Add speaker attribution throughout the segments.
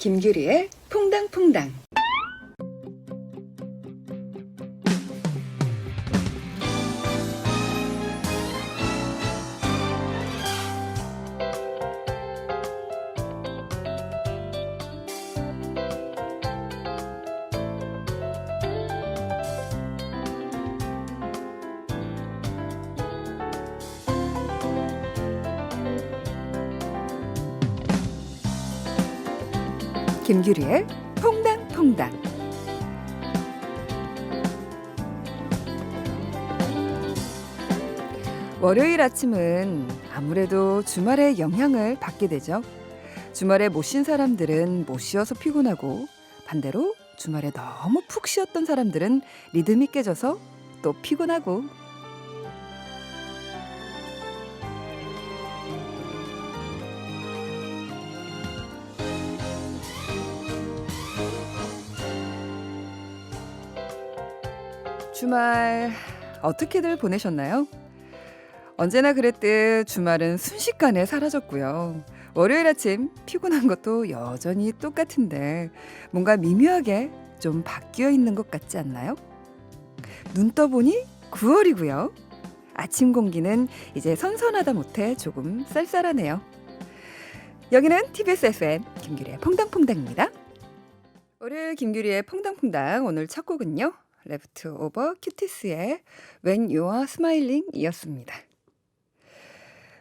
Speaker 1: 김규리의 퐁당퐁당. 김규리의 퐁당퐁당. 월요일 아침은 아무래도 주말의 영향을 받게 되죠. 주말에 못 쉰 사람들은 못 쉬어서 피곤하고 반대로 주말에 너무 푹 쉬었던 사람들은 리듬이 깨져서 또 피곤하고 주말 어떻게들 보내셨나요? 언제나 그랬듯 주말은 순식간에 사라졌고요. 월요일 아침 피곤한 것도 여전히 똑같은데 뭔가 미묘하게 좀 바뀌어 있는 것 같지 않나요? 눈 떠보니 9월이고요. 아침 공기는 이제 선선하다 못해 조금 쌀쌀하네요. 여기는 TBS FM 김규리의 퐁당퐁당입니다. 월요일 김규리의 퐁당퐁당 오늘 첫 곡은요. 레프트 오버 큐티스의 When You Are Smiling 이었습니다.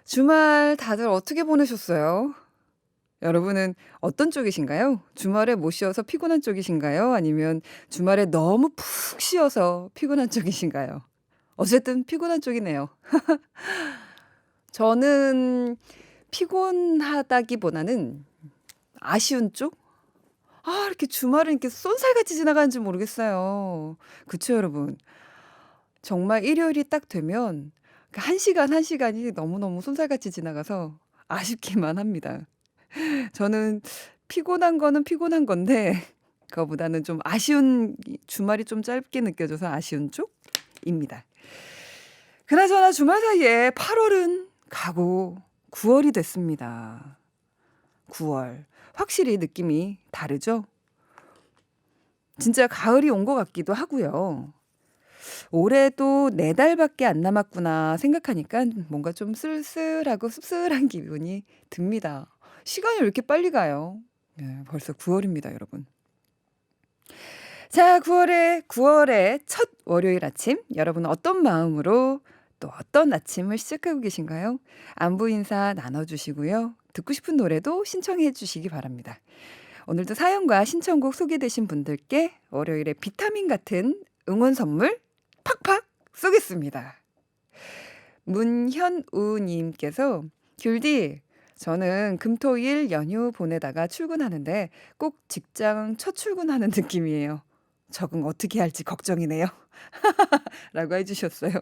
Speaker 1: 주말 다들 어떻게 보내셨어요? 여러분은 어떤 쪽이신가요? 주말에 못 쉬어서 피곤한 쪽이신가요? 아니면 주말에 너무 푹 쉬어서 피곤한 쪽이신가요? 어쨌든 피곤한 쪽이네요. 저는 피곤하다기보다는 아쉬운 쪽? 아, 이렇게 주말은 이렇게 쏜살같이 지나가는지 모르겠어요. 그쵸, 여러분? 정말 일요일이 딱 되면 그한 시간 한 시간이 너무너무 쏜살같이 지나가서 아쉽기만 합니다. 저는 피곤한 거는 피곤한 건데 그거보다는 좀 아쉬운 주말이 좀 짧게 느껴져서 아쉬운 쪽입니다. 그나저나 주말 사이에 8월은 가고 9월이 됐습니다. 9월. 확실히 느낌이 다르죠? 진짜 가을이 온 것 같기도 하고요. 올해도 네 달밖에 안 남았구나 생각하니까 뭔가 좀 쓸쓸하고 씁쓸한 기분이 듭니다. 시간이 왜 이렇게 빨리 가요? 네, 벌써 9월입니다, 여러분. 자, 9월의 9월의 첫 월요일 아침 여러분은 어떤 마음으로 또 어떤 아침을 시작하고 계신가요? 안부 인사 나눠 주시고요. 듣고 싶은 노래도 신청해 주시기 바랍니다. 오늘도 사연과 신청곡 소개되신 분들께 월요일에 비타민 같은 응원 선물 팍팍 쏘겠습니다. 문현우님께서 귤디 저는 금토일 연휴 보내다가 출근하는데 꼭 직장 첫 출근하는 느낌이에요. 적응 어떻게 할지 걱정이네요. 라고 해주셨어요.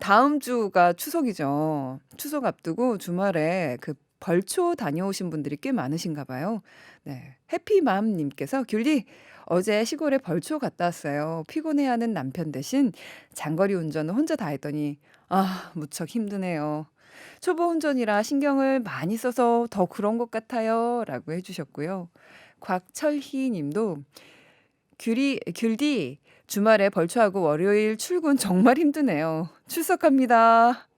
Speaker 1: 다음 주가 추석이죠. 추석 앞두고 주말에 그 벌초 다녀오신 분들이 꽤 많으신가 봐요. 네. 해피맘 님께서 귤리 어제 시골에 벌초 갔다 왔어요. 피곤해하는 남편 대신 장거리 운전을 혼자 다 했더니 아 무척 힘드네요. 초보 운전이라 신경을 많이 써서 더 그런 것 같아요. 라고 해주셨고요. 곽철희 님도 귤이, 귤디 주말에 벌초하고 월요일 출근 정말 힘드네요. 출석합니다.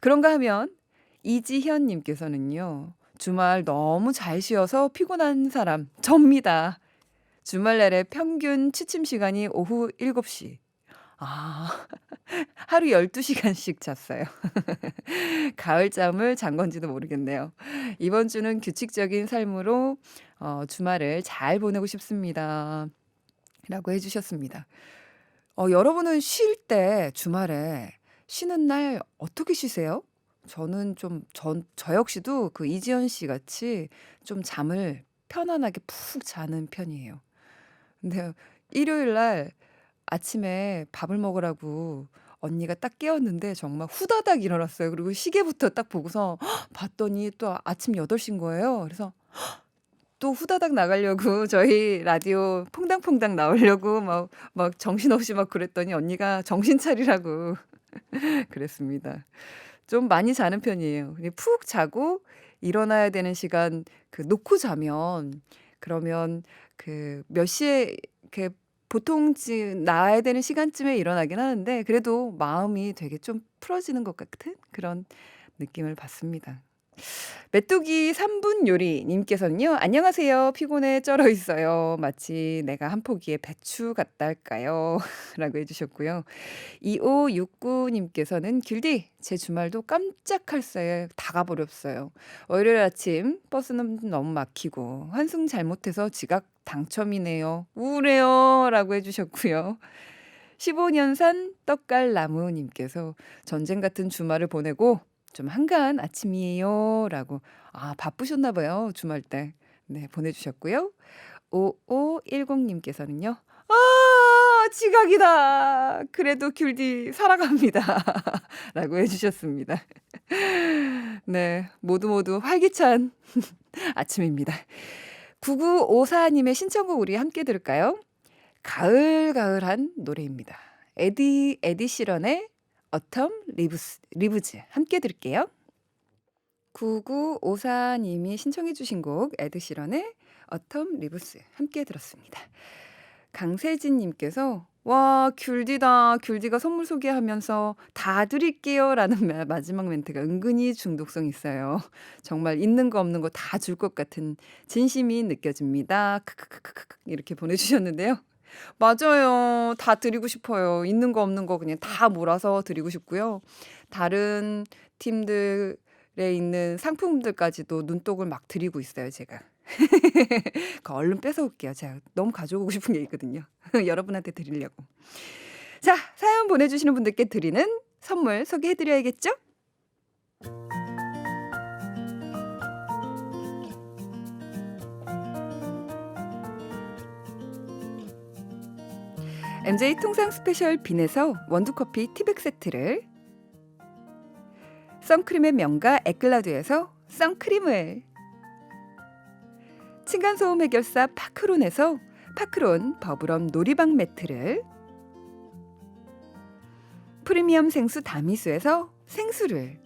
Speaker 1: 그런가 하면 이지현 님께서는요. 주말 너무 잘 쉬어서 피곤한 사람 접니다. 주말 날의 평균 취침 시간이 오후 7시. 아, 하루 12시간씩 잤어요. 가을잠을 잔 건지도 모르겠네요. 이번 주는 규칙적인 삶으로 어, 주말을 잘 보내고 싶습니다. 라고 해주셨습니다. 어, 여러분은 쉴 때 주말에 쉬는 날 어떻게 쉬세요? 저는 좀, 전, 저 역시도 그 이지연 씨 같이 좀 잠을 편안하게 푹 자는 편이에요. 근데 일요일 날 아침에 밥을 먹으라고 언니가 딱 깨웠는데 정말 후다닥 일어났어요. 그리고 시계부터 딱 보고서 봤더니 또 아침 8 시인 거예요. 그래서 또 후다닥 나가려고 저희 라디오 퐁당퐁당 나오려고 막, 막 정신없이 막 그랬더니 언니가 정신 차리라고 그랬습니다. 좀 많이 자는 편이에요. 푹 자고 일어나야 되는 시간 그 놓고 자면 그러면 그 몇 시에 이렇게 보통 지 나야 되는 시간쯤에 일어나긴 하는데 그래도 마음이 되게 좀 풀어지는 것 같은 그런 느낌을 받습니다. 메뚜기 3분 요리 님께서는요. "안녕하세요. 피곤해 쩔어 있어요. 마치 내가 한 포기의 배추 같달까요?" 라고 해 주셨고요. 2569 님께서는 "길디 제 주말도 깜짝할 새에 다가 버렸어요. 월요일 아침 버스는 너무 막히고 환승 잘못해서 지각 당첨이네요. 우울해요."라고 해 주셨고요. 15년산 떡갈나무 님께서 "전쟁 같은 주말을 보내고 좀 한가한 아침이에요."라고 아 바쁘셨나 봐요, 주말 때. 네 보내 주셨고요. 5510 님께서는요. "아 지각이다. 그래도 귤디 살아갑니다." 라고 해 주셨습니다. 네. 모두 모두 활기찬 아침입니다. 9954 님의 신청곡 우리 함께 들을까요? 가을가을한 노래입니다. 에디 에디 시런의 Autumn Leaves Leaves 함께 들을게요. 9954 님이 신청해 주신 곡 에드 시런의 Autumn Leaves 함께 들었습니다. 강세진 님께서 "와 귤디다. 귤디가 선물 소개하면서 다 드릴게요."라는 마 마지막 멘트가 은근히 중독성 있어요. 정말 있는 거 없는 거 다 줄 것 같은 진심이 느껴집니다. 크크크크크크 이렇게 보내 주셨는데요. 맞아요. 다 드리고 싶어요. 있는 거 없는 거 그냥 다 몰아서 드리고 싶고요. 다른 팀들에 있는 상품들까지도 눈독을 막 드리고 있어요, 제가. 그 얼른 뺏어 올게요. 제가 너무 가져오고 싶은 게 있거든요. 여러분한테 드리려고. 자, 사연 보내 주시는 분들께 드리는 선물 소개해 드려야겠죠? MJ 통상 스페셜 빈에서 원두커피 티백 세트를 선크림의 명가 에클라드에서 선크림을 층간소음 해결사 파크론에서 파크론 버블엄 놀이방 매트를 프리미엄 생수 다미수에서 생수를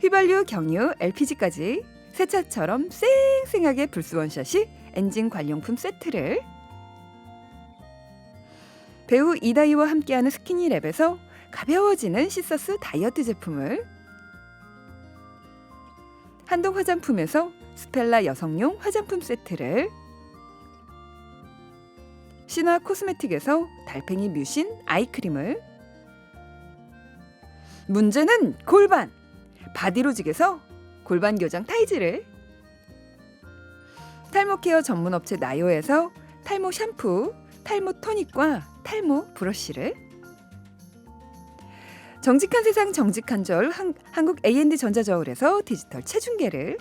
Speaker 1: 휘발유, 경유, LPG까지 새 차처럼 쌩쌩하게 불스원샷이 엔진 관용품 세트를 배우 이다희와 함께하는 스키니랩에서 가벼워지는 시서스 다이어트 제품을. 한동 화장품에서 스펠라 여성용 화장품 세트를. 신화 코스메틱에서 달팽이 뮤신 아이크림을. 문제는 골반! 바디로직에서 골반 교정 타이즈를. 탈모 케어 전문 업체 나요에서 탈모 샴푸, 탈모 토닉과 탈모 브러쉬를 정직한 세상 정직한 저울 한, 한국 A&D 전자저울에서 디지털 체중계를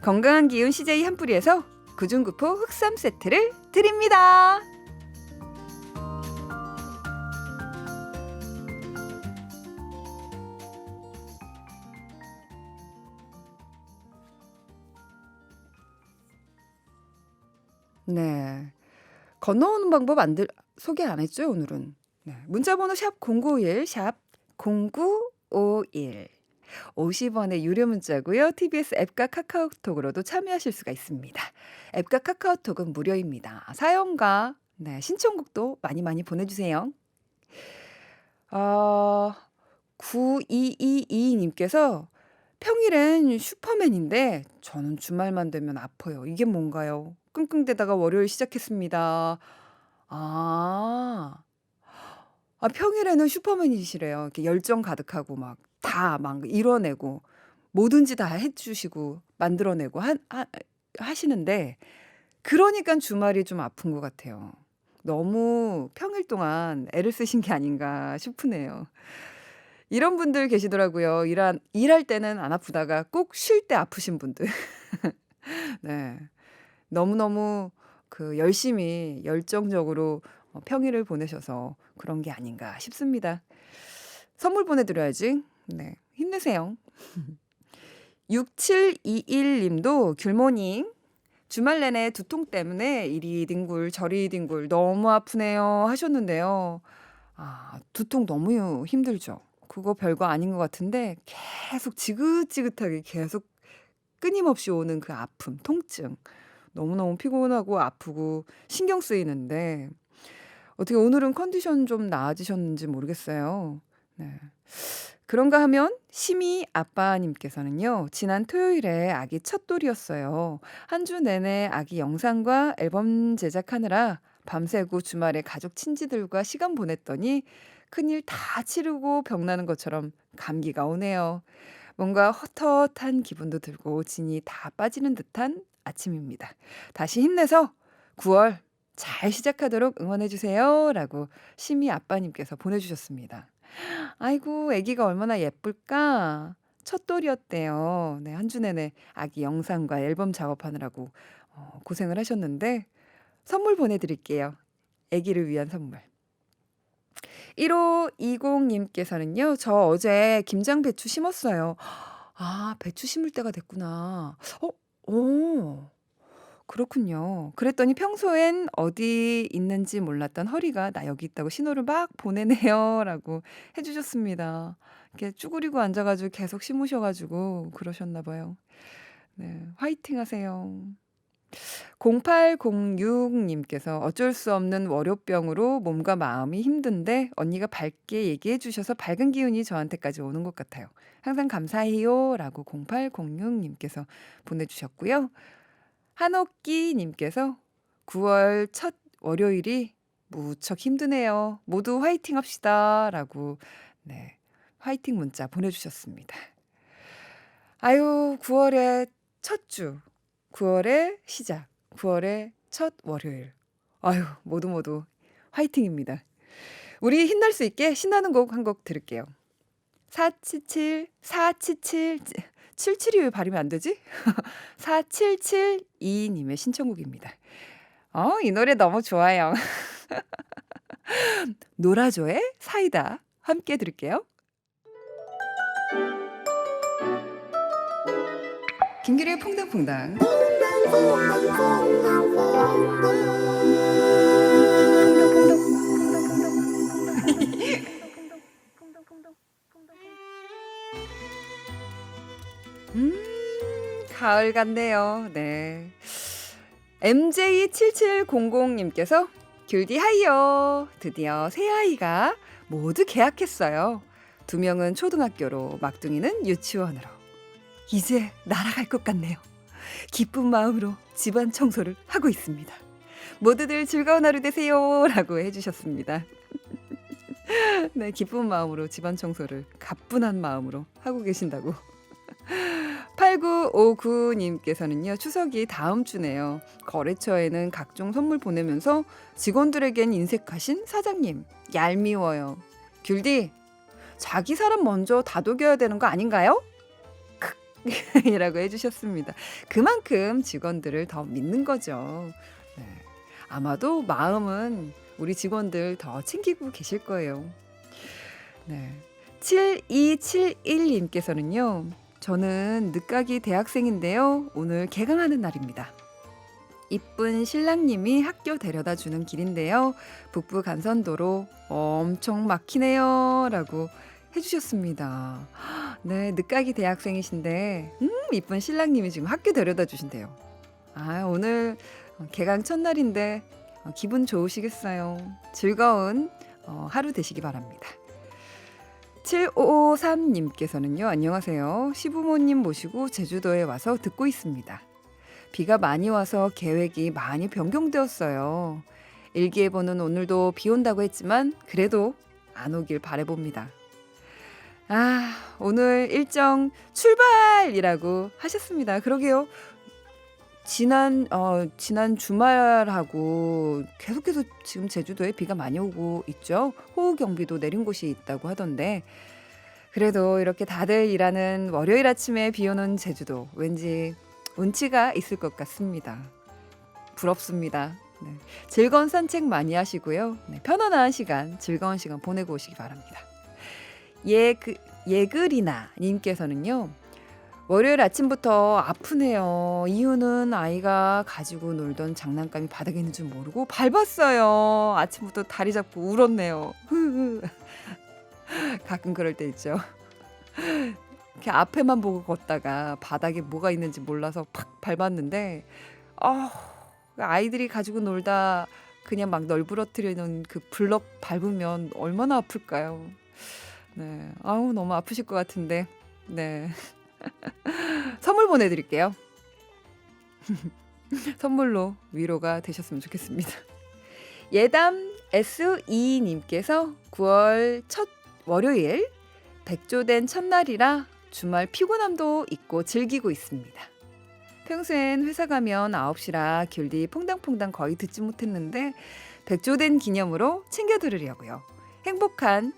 Speaker 1: 건강한 기운 CJ 한 뿌리에서 구중구포 흑삼 세트를 드립니다. 네. 건너오는 방법 안 들, 소개 안 했죠, 오늘은. 네. 문자번호 샵 0951, 샵 0951. 50원의 유료 문자고요. TBS 앱과 카카오톡으로도 참여하실 수가 있습니다. 앱과 카카오톡은 무료입니다. 사연과 네, 신청곡도 많이 많이 보내주세요. 어, 9222님께서 평일엔 슈퍼맨인데 저는 주말만 되면 아파요. 이게 뭔가요? 끙끙대다가 월요일 시작했습니다. 아. 아 평일에는 슈퍼맨이시래요. 이렇게 열정 가득하고 막 다 막 이뤄내고 뭐든지 다 해 주시고 만들어내고 하, 하, 하시는데 그러니까 주말이 좀 아픈 것 같아요. 너무 평일 동안 애를 쓰신 게 아닌가 싶으네요. 이런 분들 계시더라고요. 일한, 일할 때는 안 아프다가 꼭 쉴 때 아프신 분들. 네. 너무너무 그 열심히 열정적으로 어, 평일을 보내셔서 그런 게 아닌가 싶습니다. 선물 보내드려야지. 네. 힘내세요. 6721님도 귤모닝. 주말 내내 두통 때문에 이리 뒹굴 저리 뒹굴 너무 아프네요 하셨는데요. 아, 두통 너무 힘들죠. 그거 별거 아닌 것 같은데 계속 지긋지긋하게 계속 끊임없이 오는 그 아픔, 통증. 너무너무 피곤하고 아프고 신경 쓰이는데 어떻게 오늘은 컨디션 좀 나아지셨는지 모르겠어요. 네. 그런가 하면 심이 아빠님께서는요. 지난 토요일에 아기 첫돌이었어요. 한 주 내내 아기 영상과 앨범 제작하느라 밤새고 주말에 가족 친지들과 시간 보냈더니 큰일 다 치르고 병나는 것처럼 감기가 오네요. 뭔가 헛헛한 기분도 들고 진이 다 빠지는 듯한 아침입니다. 다시 힘내서 9월 잘 시작하도록 응원해 주세요 라고 심이 아빠님께서 보내주셨습니다. 아이고, 아기가 얼마나 예쁠까? 첫돌이었대요. 네, 한 주 내내 아기 영상과 앨범 작업하느라고 어, 고생을 하셨는데 선물 보내드릴게요. 아기를 위한 선물. 1520님께서는요, 저 어제 김장 배추 심었어요. 아, 배추 심을 때가 됐구나. 어, 오, 그렇군요. 그랬더니 평소엔 어디 있는지 몰랐던 허리가 나 여기 있다고 신호를 막 보내네요. 라고 해 주셨습니다. 이렇게 쭈그리고 앉아 가지고 계속 심으셔 가지고 그러셨나 봐요. 네, 화이팅 하세요. 0806님께서 어쩔 수 없는 월요병으로 몸과 마음이 힘든데 언니가 밝게 얘기해 주셔서 밝은 기운이 저한테까지 오는 것 같아요. 항상 감사해요. 라고 0806님께서 보내주셨고요. 한옥기님께서 9월 첫 월요일이 무척 힘드네요. 모두 화이팅 합시다. 라고, 네, 화이팅 문자 보내주셨습니다. 아유, 9월의 첫 주, 9월의 시작, 9월의 첫 월요일. 아유, 모두 모두 화이팅입니다. 우리 힘날 수 있게 신나는 곡 한 곡 들을게요. 477, 477, 77이 왜 발음이 안 되지? 4772님의 신청곡입니다. 어, 이 노래 너무 좋아요. 노라조의 사이다. 함께 들을게요. 김기리의 퐁당퐁당. 음, 가을 같네요. 네. MJ7700님께서 귤디 하이요. 드디어 새 아이가 모두 계약했어요. 두 명은 초등학교로, 막둥이는 유치원으로. 이제 날아갈 것 같네요. 기쁜 마음으로 집안 청소를 하고 있습니다. 모두들 즐거운 하루 되세요. 라고 해주셨습니다. 네, 기쁜 마음으로 집안 청소를 가뿐한 마음으로 하고 계신다고. 8959님께서는요, 추석이 다음 주네요. 거래처에는 각종 선물 보내면서 직원들에겐 인색하신 사장님, 얄미워요. 귤디, 자기 사람 먼저 다독여야 되는 거 아닌가요? 이라고 해주셨습니다. 그만큼 직원들을 더 믿는 거죠. 네. 아마도 마음은 우리 직원들 더 챙기고 계실 거예요. 네. 7271님께서는요, 저는 늦가기 대학생인데요. 오늘 개강하는 날입니다. 이쁜 신랑님이 학교 데려다 주는 길인데요. 북부 간선도로 엄청 막히네요. 라고 해주셨습니다. 네, 늦가기 대학생이신데, 음, 이쁜 신랑님이 지금 학교 데려다 주신대요. 아, 오늘 개강 첫날인데 어, 기분 좋으시겠어요. 즐거운 어, 하루 되시기 바랍니다. 7553님께서는요, 안녕하세요. 시부모님 모시고 제주도에 와서 듣고 있습니다. 비가 많이 와서 계획이 많이 변경되었어요. 일기예보는 오늘도 비 온다고 했지만, 그래도 안 오길 바래봅니다. 아, 오늘 일정 출발이라고 하셨습니다. 그러게요. 지난 어 지난 주말하고 계속해서 지금 제주도에 비가 많이 오고 있죠. 호우 경비도 내린 곳이 있다고 하던데 그래도 이렇게 다들 일하는 월요일 아침에 비 오는 제주도 왠지 운치가 있을 것 같습니다. 부럽습니다. 네. 즐거운 산책 많이 하시고요. 네, 편안한 시간, 즐거운 시간 보내고 오시기 바랍니다. 예그 예글이나 님께서는요. 월요일 아침부터 아프네요. 이유는 아이가 가지고 놀던 장난감이 바닥에 있는 줄 모르고 밟았어요. 아침부터 다리 잡고 울었네요. 가끔 그럴 때 있죠. 이렇게 앞에만 보고 걷다가 바닥에 뭐가 있는지 몰라서 팍 밟았는데 아 아이들이 가지고 놀다 그냥 막 널브러뜨리는 그 블럭 밟으면 얼마나 아플까요? 네. 아우 너무 아프실 것 같은데. 네. 선물 보내드릴게요. 선물로 위로가 되셨으면 좋겠습니다. 예담 S2님께서 9월 첫 월요일 백조된 첫날이라 주말 피곤함도 있고 즐기고 있습니다. 평소엔 회사 가면 9시라 귤디 퐁당퐁당 거의 듣지 못했는데 백조된 기념으로 챙겨 들으려고요. 행복한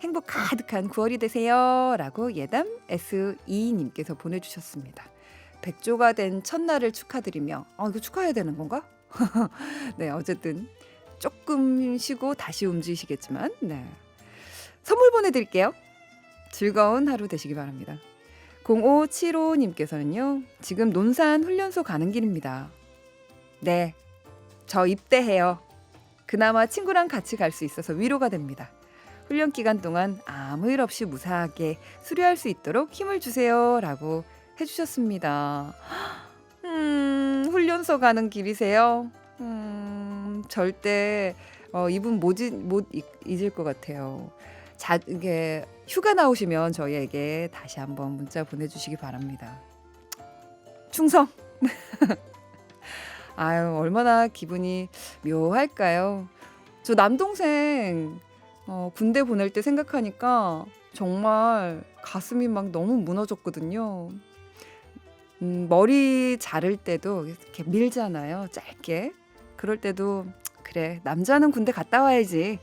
Speaker 1: 행복 가득한 9월이 되세요. 라고 예담 S2님께서 보내주셨습니다. 백조가 된 첫날을 축하드리며 아 이거 축하해야 되는 건가? 네 어쨌든 조금 쉬고 다시 움직이시겠지만 네 선물 보내드릴게요. 즐거운 하루 되시기 바랍니다. 0575님께서는요 지금 논산 훈련소 가는 길입니다. 네, 저 입대해요. 그나마 친구랑 같이 갈 수 있어서 위로가 됩니다. 훈련 기간 동안 아무 일 없이 무사하게 수료할 수 있도록 힘을 주세요라고 해주셨습니다. 음, 훈련소 가는 길이세요? 음, 절대 어, 이분 못, 잊, 못 잊- 잊을 것 같아요. 자, 이게 휴가 나오시면 저희에게 다시 한번 문자 보내주시기 바랍니다. 충성. 아유 얼마나 기분이 묘할까요? 저 남동생 어, 군대 보낼 때 생각하니까 정말 가슴이 막 너무 무너졌거든요. 음, 머리 자를 때도 이렇게 밀잖아요. 짧게. 그럴 때도 그래 남자는 군대 갔다 와야지.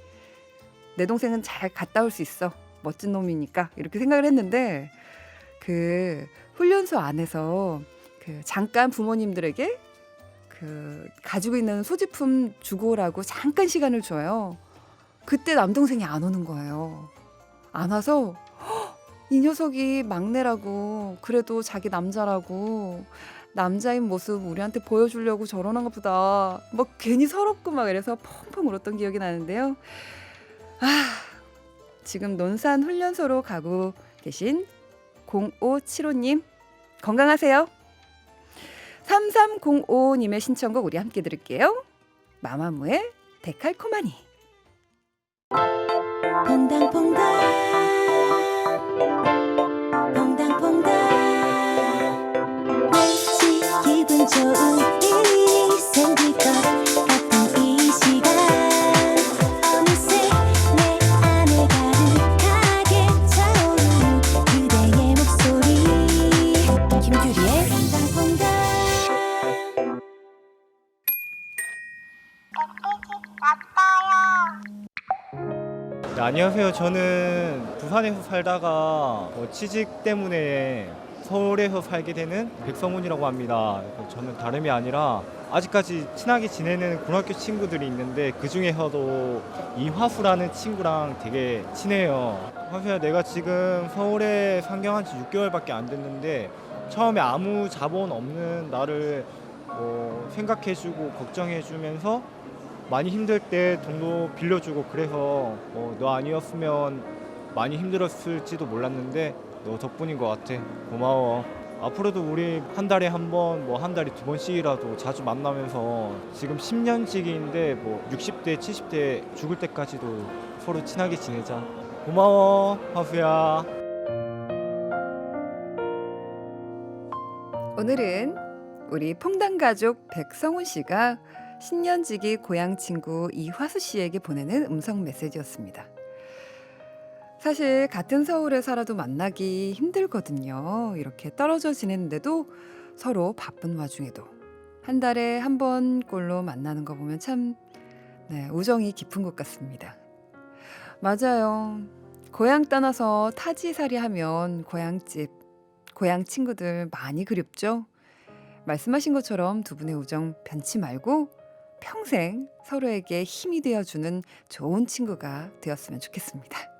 Speaker 1: 내 동생은 잘 갔다 올 수 있어. 멋진 놈이니까 이렇게 생각을 했는데 그 훈련소 안에서 그 잠깐 부모님들에게 그 가지고 있는 소지품 주고 오라고 잠깐 시간을 줘요. 그때 남동생이 안 오는 거예요. 안 와서 "헉, 이 녀석이 막내라고 그래도 자기 남자라고 남자인 모습 우리한테 보여주려고 저러는가 보다. 막 괜히 서럽고 막 이래서 펑펑 울었던 기억이 나는데요. 아 지금 논산 훈련소로 가고 계신 0575 님 건강하세요. 3305 님의 신청곡 우리 함께 들을게요. 마마무의 데칼코마니.
Speaker 2: 퐁당퐁당
Speaker 3: 저는 부산에서 살다가 뭐 취직 때문에 서울에서 살게 되는 백성훈이라고 합니다. 저는 다름이 아니라 아직까지 친하게 지내는 고등학교 친구들이 있는데 그 중에서도 이화수라는 친구랑 되게 친해요. 화수야, 내가 지금 서울에 상경한 지 6개월밖에 안 됐는데 처음에 아무 자본 없는 나를 뭐 생각해주고 걱정해주면서 많이 힘들 때 돈도 빌려주고 그래서 어, 너 아니었으면 많이 힘들었을지도 몰랐는데 너 덕분인 것 같아. 고마워. 앞으로도 우리 한 달에 한 번, 뭐 한 달에 두 번씩이라도 자주 만나면서 지금 10년씩인데 뭐 60대, 70대 죽을 때까지도 서로 친하게 지내자. 고마워, 화수야.
Speaker 1: 오늘은 우리 퐁당 가족 백성훈 씨가 신년지기 고향 친구 이화수 씨에게 보내는 음성 메시지였습니다. 사실 같은 서울에 살아도 만나기 힘들거든요. 이렇게 떨어져 지냈는데도 서로 바쁜 와중에도 한 달에 한 번꼴로 만나는 거 보면 참 네, 우정이 깊은 것 같습니다. 맞아요. 고향 떠나서 타지살이 하면 고향집, 고향 친구들 많이 그립죠. 말씀하신 것처럼 두 분의 우정 변치 말고 평생 서로에게 힘이 되어주는 좋은 친구가 되었으면 좋겠습니다.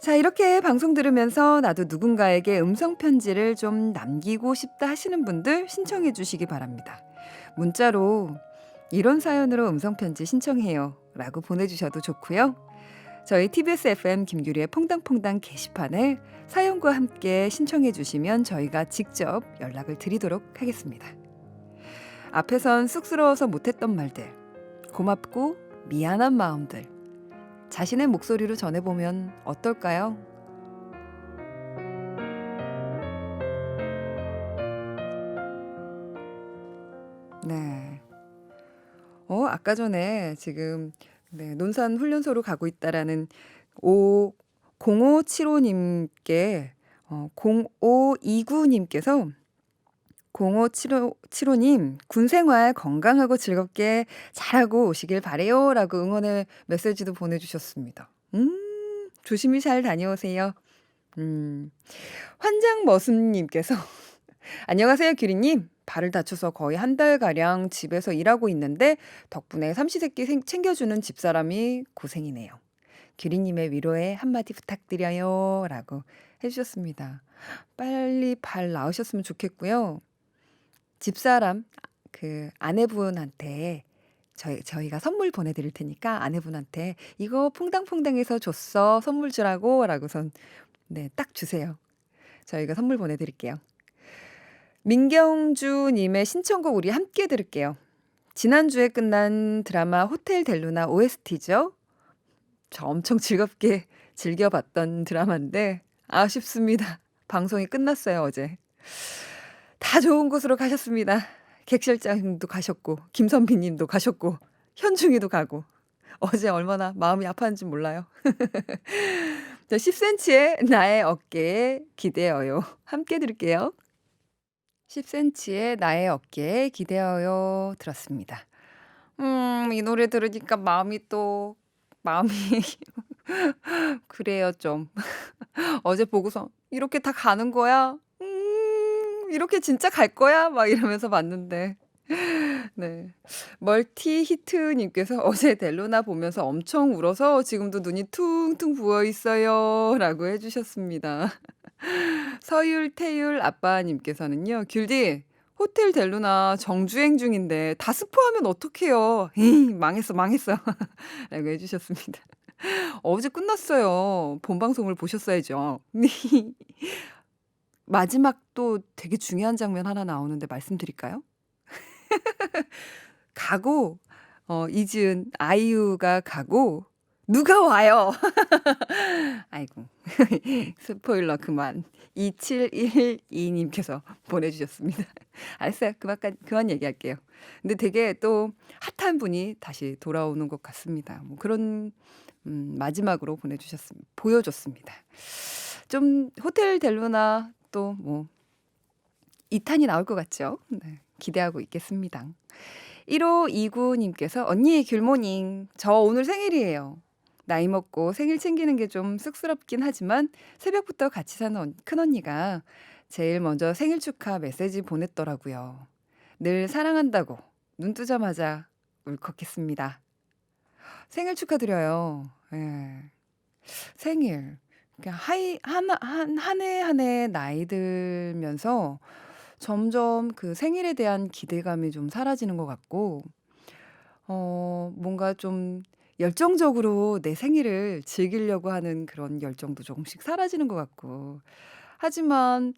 Speaker 1: 자, 이렇게 방송 들으면서 나도 누군가에게 음성 편지를 좀 남기고 싶다 하시는 분들 신청해 주시기 바랍니다. 문자로 이런 사연으로 음성 편지 신청해요 라고 보내주셔도 좋고요. 저희 TBS FM 김규리의 퐁당퐁당 게시판에 사연과 함께 신청해 주시면 저희가 직접 연락을 드리도록 하겠습니다. 앞에선 쑥스러워서 못했던 말들, 고맙고 미안한 마음들, 자신의 목소리로 전해보면 어떨까요? 네. 어, 아까 전에 지금 네, 논산 훈련소로 가고 있다라는 오 0575님께 어, 0529님께서 0575님 군 생활 건강하고 즐겁게 잘하고 오시길 바래요 라고 응원의 메시지도 보내주셨습니다. 음 조심히 잘 다녀오세요. 음 환장머슴님께서 안녕하세요 규리님 발을 다쳐서 거의 한 달 가량 집에서 일하고 있는데 덕분에 삼시세끼 생- 챙겨주는 집사람이 고생이네요. 규리님의 위로에 한마디 부탁드려요 라고 해주셨습니다. 빨리 발 나으셨으면 좋겠고요. 집사람 그 아내분한테 저희 저희가 선물 보내 드릴 테니까 아내분한테 이거 퐁당퐁당해서 줬어 선물 주라고라고선 네 딱 주세요. 저희가 선물 보내 드릴게요. 민경주 님의 신청곡 우리 함께 들을게요. 지난주에 끝난 드라마 호텔 델루나 OST죠. 저 엄청 즐겁게 즐겨 봤던 드라마인데 아쉽습니다. 방송이 끝났어요 어제. 다 좋은 곳으로 가셨습니다. 객 실장님도 가셨고 김선비님도 가셨고 현중이도 가고 어제 얼마나 마음이 아팠는지 몰라요. 자, 10cm의 나의 어깨에 기대어요. 함께 들을게요. 10cm의 나의 어깨에 기대어요 들었습니다. 음, 이 노래 들으니까 마음이 또 마음이 그래요 좀. 어제 보고서 이렇게 다 가는 거야? 음, 이렇게 진짜 갈 거야? 막 이러면서 봤는데. 네. 멀티 히트님께서 어제 델로나 보면서 엄청 울어서 지금도 눈이 퉁퉁 부어 있어요. 라고 해주셨습니다. 서율, 태율 아빠님께서는요, 귤디, 호텔 델루나 정주행 중인데 다 스포하면 어떡해요? 에이, 망했어, 망했어. 라고 해주셨습니다. 어제 끝났어요. 본방송을 보셨어야죠. 마지막 또 되게 중요한 장면 하나 나오는데 말씀드릴까요? 가고, 어, 이지은, 아이유가 가고, 누가 와요? 아이고. 스포일러 그만. 2712 님께서 보내 주셨습니다. 알았어요. 그만, 그만 얘기할게요. 근데 되게 또 핫한 분이 다시 돌아오는 것 같습니다. 뭐 그런, 음, 마지막으로 보내 주셨습니다. 보여 줬습니다. 좀 호텔 델루나 또 뭐, 2탄이 나올 것 같죠? 네, 기대하고 있겠습니다. 1529님께서 언니 귤모닝. 저 오늘 생일이에요. 나이 먹고 생일 챙기는 게 좀 쑥스럽긴 하지만 새벽부터 같이 사는 언- 큰언니가 제일 먼저 생일 축하 메시지 보냈더라고요. 늘 사랑한다고 눈 뜨자마자 울컥했습니다. 생일 축하드려요. 예. 생일. 그냥 하이, 한, 한, 한 해 한 해 나이 들면서 점점 그 생일에 대한 기대감이 좀 사라지는 것 같고, 어, 뭔가 좀 열정적으로 내 생일을 즐기려고 하는 그런 열정도 조금씩 사라지는 것 같고. 하지만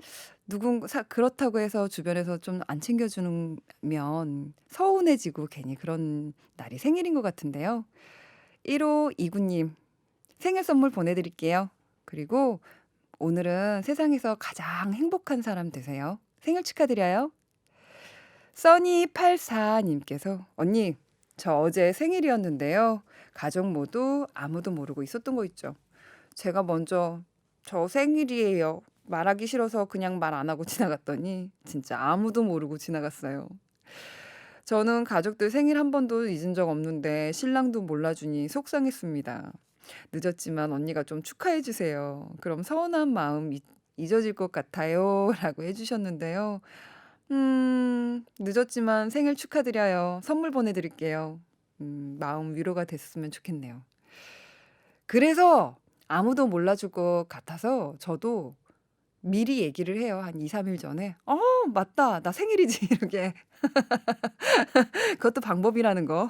Speaker 1: 누군 사 그렇다고 해서 주변에서 좀 안 챙겨주면 서운해지고 괜히 그런 날이 생일인 것 같은데요. 1529 님, 생일 선물 보내 드릴게요. 그리고 오늘은 세상에서 가장 행복한 사람 되세요. 생일 축하드려요. 써니84님께서 언니, 저 어제 생일이었는데요. 가족 모두 아무도 모르고 있었던 거 있죠. 제가 먼저 저 생일이에요. 말하기 싫어서 그냥 말 안 하고 지나갔더니 진짜 아무도 모르고 지나갔어요. 저는 가족들 생일 한 번도 잊은 적 없는데 신랑도 몰라주니 속상했습니다. 늦었지만 언니가 좀 축하해 주세요. 그럼 서운한 마음 잊- 잊어질 것 같아요. 라고 해주셨는데요. 음, 늦었지만 생일 축하드려요. 선물 보내드릴게요. 음, 마음 위로가 됐으면 좋겠네요. 그래서 아무도 몰라줄 것 같아서 저도 미리 얘기를 해요. 한 2, 3일 전에. 어, 맞다. 나 생일이지. 이렇게. 그것도 방법이라는 거.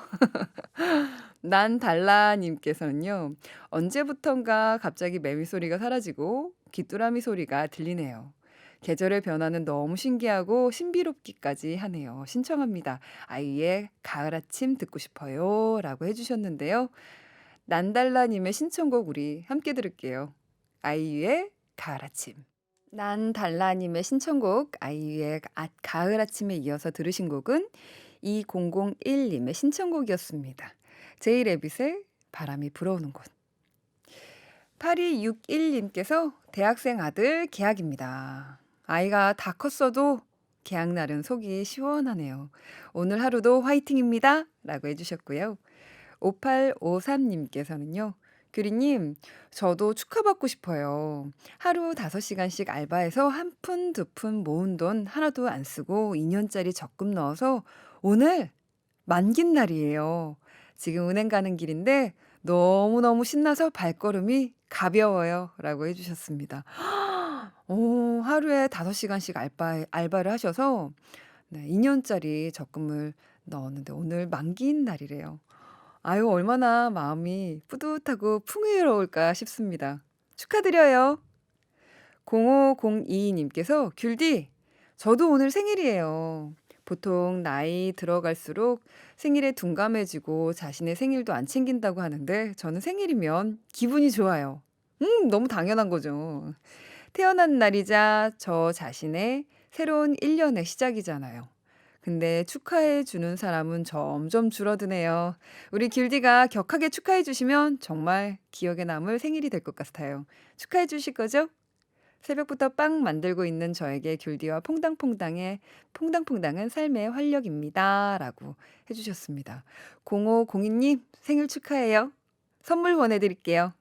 Speaker 1: 난 달라님께서는요. 언제부턴가 갑자기 매미 소리가 사라지고 귀뚜라미 소리가 들리네요. 계절의 변화는 너무 신기하고 신비롭기까지 하네요. 신청합니다. 아이의 가을 아침 듣고 싶어요. 라고 해주셨는데요. 난달라님의 신청곡 우리 함께 들을게요. 아이유의 가을 아침. 난달라님의 신청곡 아이유의 아- 가을 아침에 이어서 들으신 곡은 2001님의 신청곡이었습니다. 제이레빗의 바람이 불어오는 곳. 8261님께서 대학생 아들 계약입니다. 아이가 다 컸어도 계약 날은 속이 시원하네요. 오늘 하루도 화이팅입니다. 라고 해주셨고요. 5853님께서는요. 규리님, 저도 축하받고 싶어요. 하루 5시간씩 알바해서 한 푼, 두 푼 모은 돈 하나도 안 쓰고 2년짜리 적금 넣어서 오늘 만긴 날이에요. 지금 은행 가는 길인데 너무너무 신나서 발걸음이 가벼워요. 라고 해주셨습니다. 오, 하루에 5시간씩 알바, 알바를 하셔서 네, 2년짜리 적금을 넣었는데 오늘 만기인 날이래요. 아유, 얼마나 마음이 뿌듯하고 풍요로울까 싶습니다. 축하드려요. 0502님께서 귤디, 저도 오늘 생일이에요. 보통 나이 들어갈수록 생일에 둔감해지고 자신의 생일도 안 챙긴다고 하는데 저는 생일이면 기분이 좋아요. 음, 너무 당연한 거죠. 태어난 날이자 저 자신의 새로운 1년의 시작이잖아요. 근데 축하해 주는 사람은 점점 줄어드네요. 우리 길디가 격하게 축하해 주시면 정말 기억에 남을 생일이 될 것 같아요. 축하해 주실 거죠? 새벽부터 빵 만들고 있는 저에게 귤디와 퐁당퐁당의 퐁당퐁당은 삶의 활력입니다. 라고 해주셨습니다. 0502님 생일 축하해요. 선물 보내드릴게요.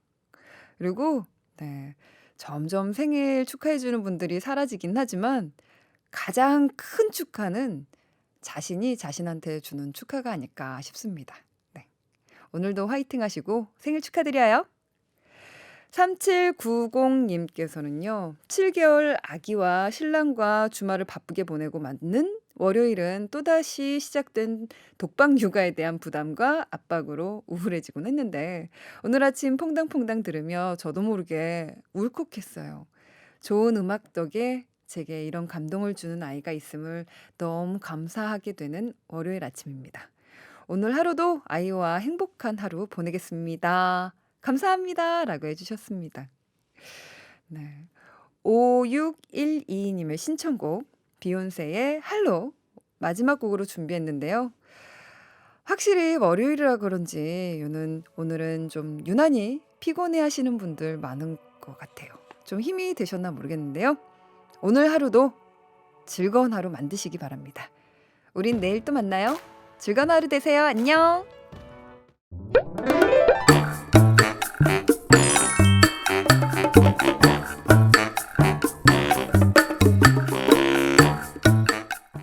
Speaker 1: 그리고 네, 점점 생일 축하해주는 분들이 사라지긴 하지만 가장 큰 축하는 자신이 자신한테 주는 축하가 아닐까 싶습니다. 네. 오늘도 화이팅 하시고 생일 축하드려요. 3790님께서는요, 7개월 아기와 신랑과 주말을 바쁘게 보내고 맞는 월요일은 또다시 시작된 독방 육아에 대한 부담과 압박으로 우울해지곤 했는데, 오늘 아침 퐁당퐁당 들으며 저도 모르게 울컥했어요. 좋은 음악 덕에 제게 이런 감동을 주는 아이가 있음을 너무 감사하게 되는 월요일 아침입니다. 오늘 하루도 아이와 행복한 하루 보내겠습니다. 감사합니다. 라고 해주셨습니다. 네. 5612님의 신청곡, 비욘세의 할로 마지막 곡으로 준비했는데요. 확실히 월요일이라 그런지 오늘, 오늘은 좀 유난히 피곤해 하시는 분들 많은 것 같아요. 좀 힘이 되셨나 모르겠는데요. 오늘 하루도 즐거운 하루 만드시기 바랍니다. 우린 내일 또 만나요. 즐거운 하루 되세요. 안녕!